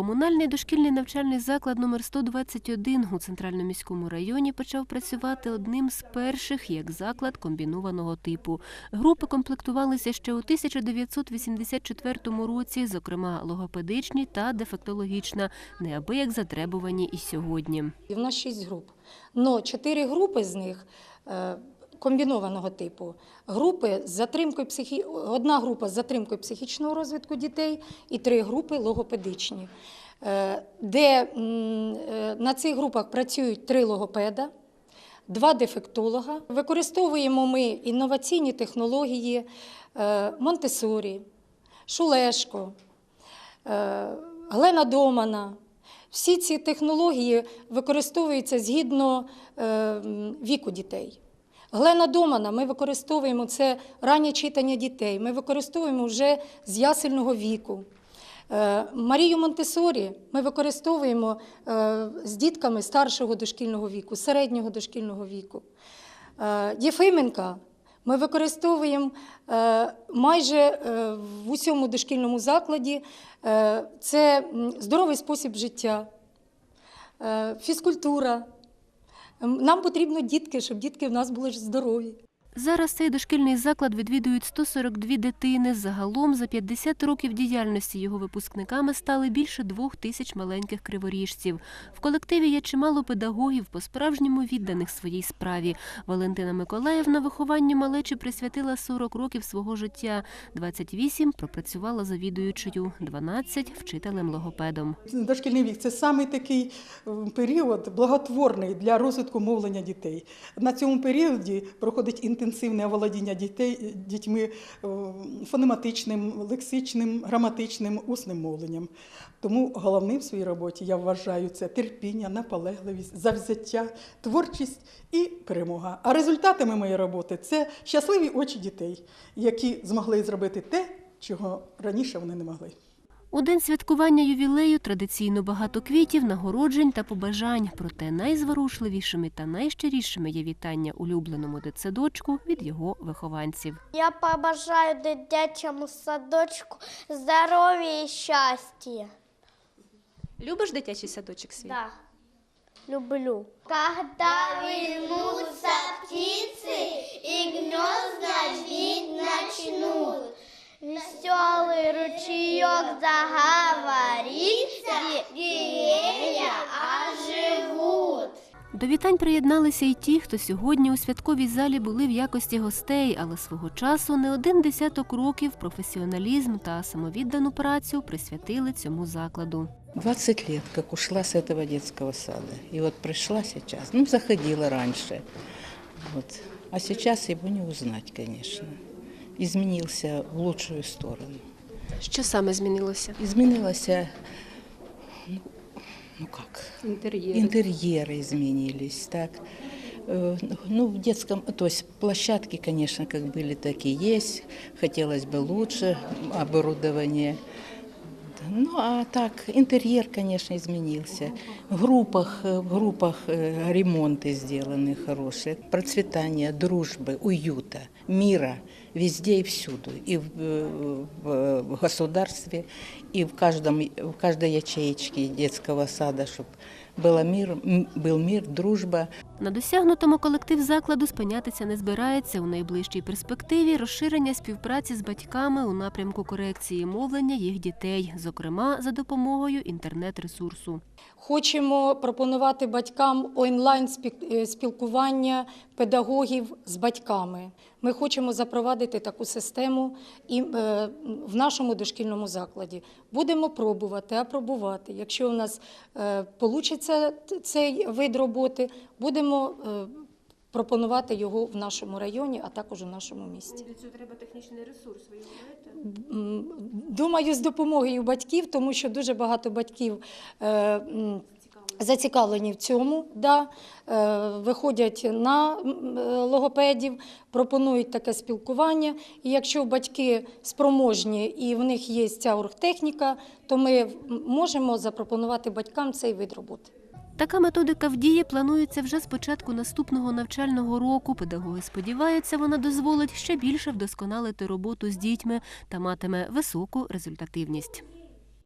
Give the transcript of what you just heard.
Комунальний дошкільний навчальний заклад номер 121 у центральному міському районі почав працювати одним з перших як заклад комбінованого типу. Групи комплектувалися ще у 1984 році, зокрема логопедичні та дефектологічна, неабияк затребувані і сьогодні. І в нас шість груп. Но чотири групи з них е, комбінованого типу. Групи з затримкою психі... Одна група з затримкою психічного розвитку дітей і три групи логопедичні, Е, де е, на цих групах працюють три логопеда. Два дефектолога. Використовуємо ми інноваційні технології е, Монтесорі, Шулешко, Глена Домана. Всі ці технології використовуються згідно віку дітей. Глена Домана ми використовуємо це раннє читання дітей, ми використовуємо вже з ясельного віку. Е, Марію Монтесорі ми використовуємо е, з дітками старшого дошкільного віку, середнього дошкільного віку. Е, Єфименка ми використовуємо майже в усьому дошкільному закладі. Це здоровий спосіб життя, фізкультура. Нам потрібно дітки, щоб дітки в нас були здорові. Зараз цей дошкільний заклад відвідують 142 дитини. Загалом за 50 років діяльності його випускниками стали більше двох тисяч маленьких криворіжців. В колективі є чимало педагогів, по-справжньому відданих своїй справі. Валентина Миколаївна вихованню малечі присвятила 40 років свого життя. 28 пропрацювала завідуючою, 12 – вчителем-логопедом. Дошкільний вік це саме такий період благотворний для розвитку мовлення дітей. На цьому періоді проходить інтенсивне оволодіння дітей дітьми е, фонематичним, лексичним, граматичним, усним мовленням. Тому головним в своїй роботі я вважаю це терпіння, наполегливість, завзяття, творчість і перемога. А результатами моєї роботи це щасливі очі дітей, які змогли зробити те, чого раніше вони не могли. У день святкування ювілею традиційно багато квітів, нагороджень та побажань. Проте найзворушливішими та найщирішими є вітання улюбленому дитсадочку від його вихованців. Я побажаю дитячому садочку здоров'я і щастя. Любиш дитячий садочок свій? Да. Люблю. Когда вернутся птицы и гнезда До вітань приєдналися й ті, хто сьогодні у святковій залі були в якості гостей, але свого часу не один десяток років професіоналізм та самовіддану працю присвятили цьому закладу. 20 лет, как ушла с этого детского сада. И вот пришла сейчас, ну, заходила раньше. Вот. А сейчас его не узнать, конечно. Изменился в лучшую сторону. Що саме змінилося? Изменилось, ну, ну как, Інтер'єр. интерьеры изменились, так. Э, Ну, в детском, то есть площадки, конечно, как были, так и есть. Хотелось бы лучше оборудование. Ну, а так, интерьер, конечно, изменился. В группах, э, в группах э, ремонты сделаны хорошие. Процветание, дружбы, уюта, мира везде и всюду. И в, э, в- в государстве, и в, каждом, в каждой ячеечке детского сада, чтобы было мир, м, был мир, дружба. На досягнутому колектив закладу спинятися не збирається у найближчій перспективі розширення співпраці з батьками у напрямку корекції мовлення їх дітей, зокрема за допомогою інтернет-ресурсу. Хочемо пропонувати батькам онлайн е, спілкування педагогів з батьками. Ми хочемо запровадити таку систему і е, в нашому дошкільному закладі. Будемо пробувати, апробувати. Якщо у нас вийде цей вид роботи, будемо е, пропонувати його в нашому районі, а також у нашому місті. Для цього треба технічний ресурс. Ви його маєте? Думаю, з допомогою батьків, тому що дуже багато батьків е, зацікавлені в цьому. Да, е, виходять на логопедів, пропонують таке спілкування. І якщо батьки спроможні і в них є ця оргтехніка, то ми можемо запропонувати батькам цей вид роботи. Така методика в дії планується вже з початку наступного навчального року. Педагоги сподіваються, вона дозволить ще більше вдосконалити роботу з дітьми та матиме високу результативність.